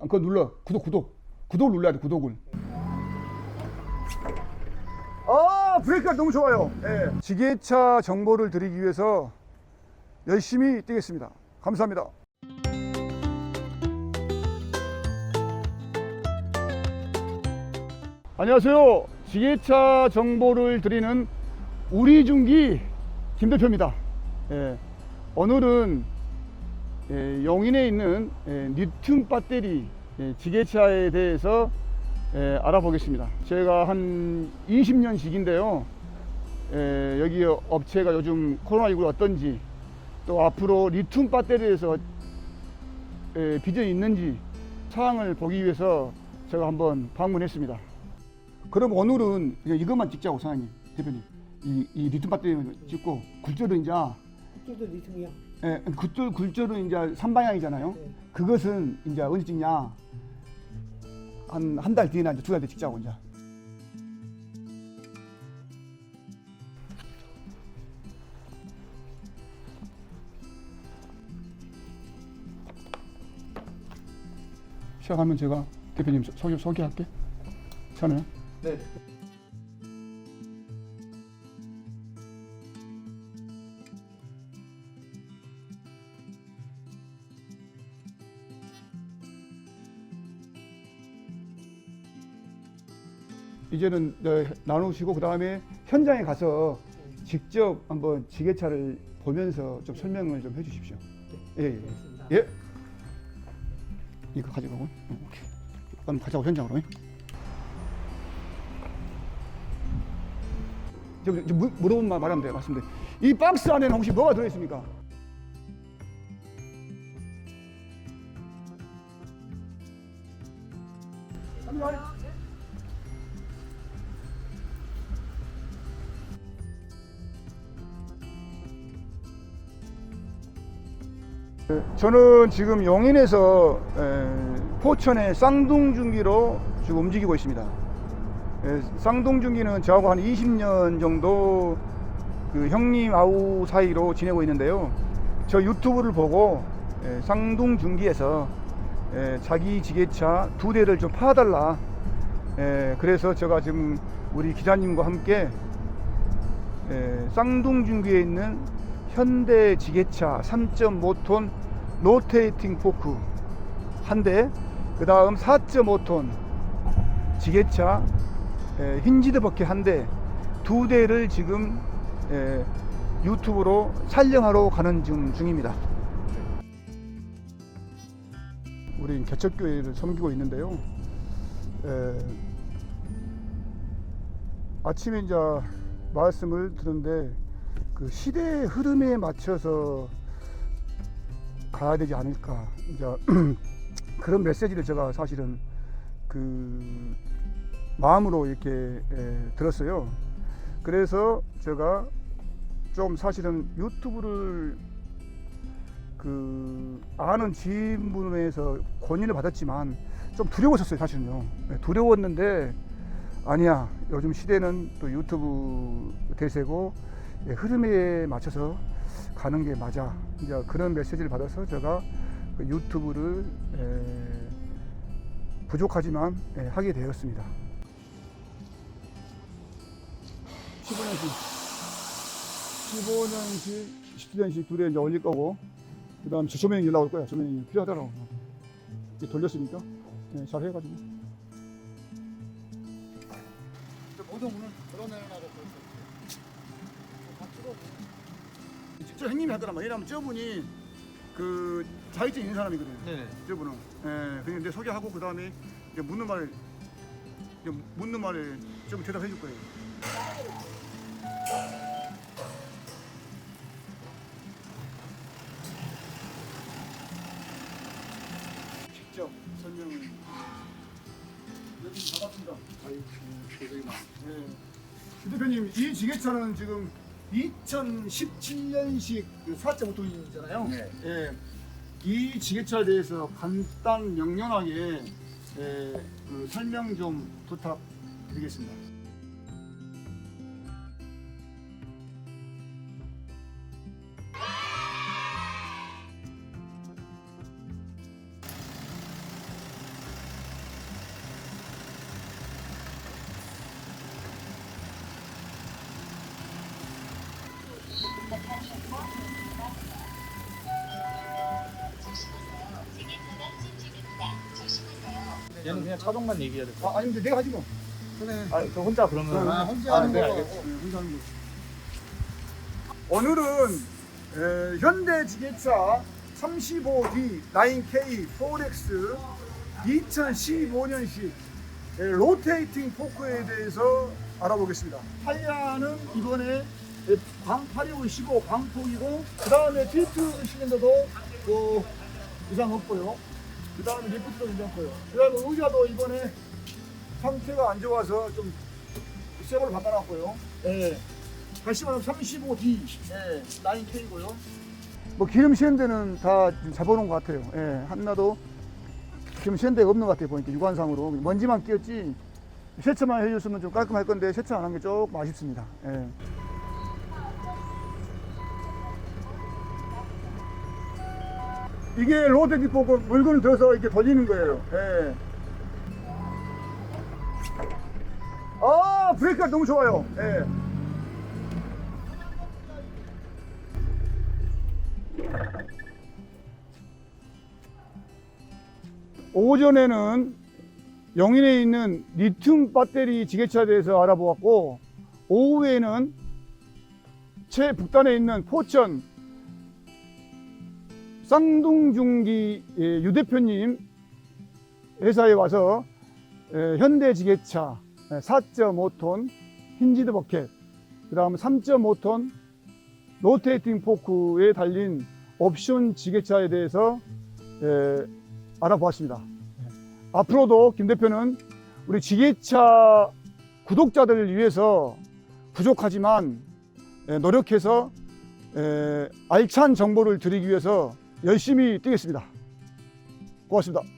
아, 그거 눌러. 구독, 구독. 구독 눌러야 돼, 구독을. 아, 브레이크가 너무 좋아요. 예. 지게차 정보를 드리기 위해서 열심히 뛰겠습니다. 감사합니다. 안녕하세요. 지게차 정보를 드리는 우리 중기 김 대표입니다. 예. 오늘은 예, 용인에 있는 예, 리튬 배터리 예, 지게차에 대해서 예, 알아보겠습니다. 제가 한 20년씩인데요. 예, 여기 업체가 요즘 코로나19가 어떤지 또 앞으로 리튬 배터리에서 예, 비전이 있는지 사항을 보기 위해서 제가 한번 방문했습니다. 그럼 오늘은 그냥 이것만 찍자고 사장님, 대표님. 이, 이 리튬 배터리 찍고 굴절은 이제 쫄도 리튬이야. 예, 굴절 굴절은 이제 3방향이잖아요. 네. 그것은 이제 언제 찍냐? 한 한 달 뒤에나 이제 두 달 뒤에 찍자고 이제. 시작하면 제가 대표님 소- 소개 소개할게. 괜찮아요? 네. 이제는 네, 나누시고 그 다음에 현장에 가서 직접 한번 지게차를 보면서 좀 설명을 좀 해주십시오. 예, 예. 고맙습니다. 예. 이거 가져가고. 어, 오케이. 그럼 가자고 현장으로. 저, 저 물- 물어본 말 말하면 돼요. 말씀드려. 이 박스 안에는 혹시 뭐가 들어있습니까? 저는 지금 용인에서 에, 포천의 쌍둥중기로 지금 움직이고 있습니다. 에, 쌍둥중기는 저하고 한 20년 정도 그 형님 아우 사이로 지내고 있는데요. 저 유튜브를 보고 에, 쌍둥중기에서 에, 자기 지게차 두 대를 좀 팔아달라. 에, 그래서 제가 지금 우리 기자님과 함께 에, 쌍둥중기에 있는 현대 지게차 3.5톤 로테이팅 포크 한 대, 그 다음 4.5톤 지게차 에, 힌지드 버킷 한 대, 두 대를 지금 에, 유튜브로 촬영하러 가는 중, 중입니다. 우리 개척교회를 섬기고 있는데요. 에, 아침에 이제 말씀을 듣는데 그 시대의 흐름에 맞춰서 가야 되지 않을까. 이제 그런 메시지를 제가 사실은 그 마음으로 이렇게 에, 들었어요. 그래서 제가 좀 사실은 유튜브를 그 아는 지인분에서 권유를 받았지만 좀 두려웠었어요 사실은요 네, 두려웠는데 아니야 요즘 시대는 또 유튜브 대세고 예, 흐름에 맞춰서 가는 게 맞아. 이제 그런 메시지를 받아서 제가 그 유튜브를 에, 부족하지만 예, 하게 되었습니다. 15년씩, 15년씩, 17년씩 둘에 이제 올릴 거고, 그 다음 조명이 연락 올 거야. 조명이 필요하더라고. 이제 돌렸으니까 예, 잘 해가지고. 모든 문을 걸어내라고 저 형님이 하더란 말이야. 왜냐면 저분이 그 자격증 있는 사람이거든요. 네네. 저분은. 예, 그런데 소개하고 그 다음에 이제 묻는 말, 이제 묻는 말에 좀 대답해 줄 거예요. 직접 설명을. 여기 반갑습니다. 아이고, 고생이 많. 예. 유 대표님, 이 지게차는 지금 2017년식 그 4.5톤이잖아요. 네. 예. 이 지게차에 대해서 간단 명료하게 예, 그 설명 좀 부탁드리겠습니다. 얘는 그냥 차동만 얘기해야 돼. 아, 아닌데 내가 하지 뭐. 그래. 아, 저 혼자 그러면 아, 혼자 하는 네, 거. 알겠습니다. 어, 혼자 하는 거. 오늘은 에, 현대 지게차 35D 9K 4X 2015년식 로테이팅 포크에 대해서 알아보겠습니다. 타이어는 이번에 광8 5 15 광폭이고 그 다음에 필트 실린더도 뭐 이상 없고요. 그 다음에 리프트도 없고요. 그 다음에 의자도 이번에 상태가 안 좋아서 좀 새 걸로 바꿔놨고요. 예. 다시 말하면 35D 예, 9K고요. 뭐 기름 쉬는 데는 다 잡아놓은 것 같아요. 예, 하나도 기름 쉬는 데가 없는 것 같아요. 보니까 육안상으로 먼지만 끼었지 세차만 해줬으면 좀 깔끔할 건데 세차 안 한 게 조금 아쉽습니다. 예. 이게 로드 디포고 물건을 들어서 이렇게 돌리는 거예요. 예. 아 브레이크가 너무 좋아요. 예. 오전에는 영인에 있는 리튬 배터리 지게차에 대해서 알아보았고 오후에는 최 북단에 있는 포천 쌍둥중기 예, 유 대표님 회사에 와서 예, 현대 지게차 4.5톤 힌지드 버켓 그 다음 3.5톤 로테이팅 포크에 달린 옵션 지게차에 대해서 예, 알아보았습니다. 앞으로도 김 대표는 우리 지게차 구독자들을 위해서 부족하지만 에, 노력해서 에, 알찬 정보를 드리기 위해서 열심히 뛰겠습니다. 고맙습니다.